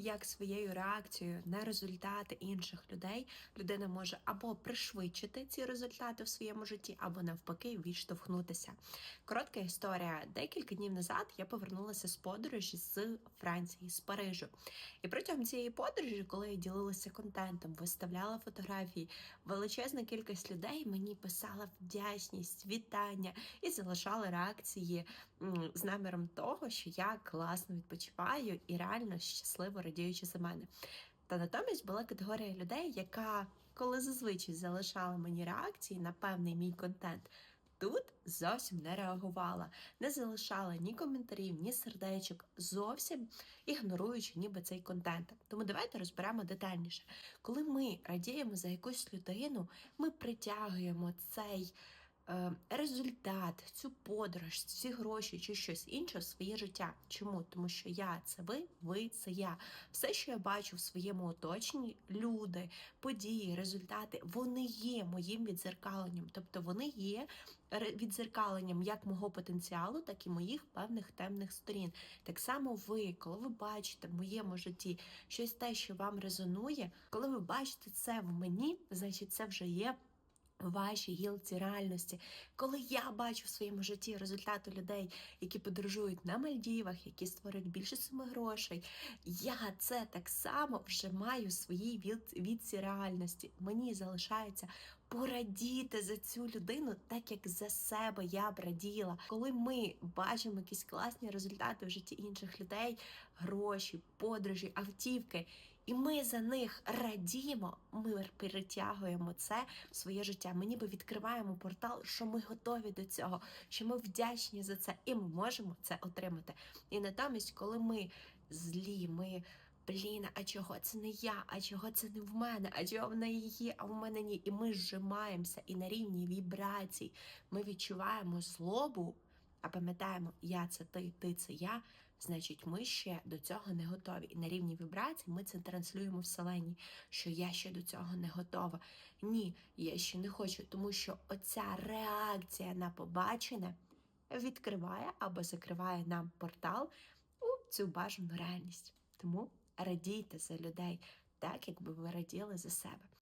як своєю реакцією на результати інших людей людина може або пришвидшити ці результати в своєму житті, або навпаки відштовхнутися. Коротка історія. Декілька днів назад я повернулася з подорожі з Франції, з Парижу. І протягом цієї подорожі, коли я ділилася контентом, виставляла фотографії, величезна кількість людей мені писала вдячність, вітання і залишала реакції з наміром того, що я класно відпочиваю і реально щасливо радіючи за мене. Та натомість була категорія людей, яка, коли зазвичай залишала мені реакції на певний мій контент, тут зовсім не реагувала, не залишала ні коментарів, ні сердечок, зовсім ігноруючи ніби цей контент. Тому давайте розберемо детальніше. Коли ми радіємо за якусь людину, ми притягуємо цей. Е, Результат, цю подорож, ці гроші чи щось інше в своє життя. Чому? Тому що я це ви, ви це я. Все, що я бачу в своєму оточенні, люди, події, результати, вони є моїм відзеркаленням. Тобто вони є відзеркаленням як мого потенціалу, так і моїх певних темних сторін. Так само ви, коли ви бачите в моєму житті щось те, що вам резонує, коли ви бачите це в мені, значить це вже є. Вашій гілці реальності, коли я бачу в своєму житті результати людей, які подорожують на Мальдівах, які створюють більше суми грошей, я це так само вже маю в своїй відці реальності. Мені залишається порадіти за цю людину, так як за себе я б раділа. Коли ми бачимо якісь класні результати в житті інших людей, гроші, подорожі, автівки, і ми за них радіємо, ми перетягуємо це в своє життя. Ми ніби відкриваємо портал, що ми готові до цього, що ми вдячні за це, і ми можемо це отримати. І натомість, коли ми злі, ми. Блін, а чого це не я? А чого це не в мене? А чого в неї а в мене ні? І ми зжимаємося, і на рівні вібрацій ми відчуваємо злобу, а пам'ятаємо, я це ти, ти це я. Значить, ми ще до цього не готові. І на рівні вібрацій ми це транслюємо вселенні, що я ще до цього не готова. Ні, я ще не хочу, тому що оця реакція на побачене відкриває або закриває нам портал у цю бажану реальність. Тому радійте за людей так, якби ви раділи за себе.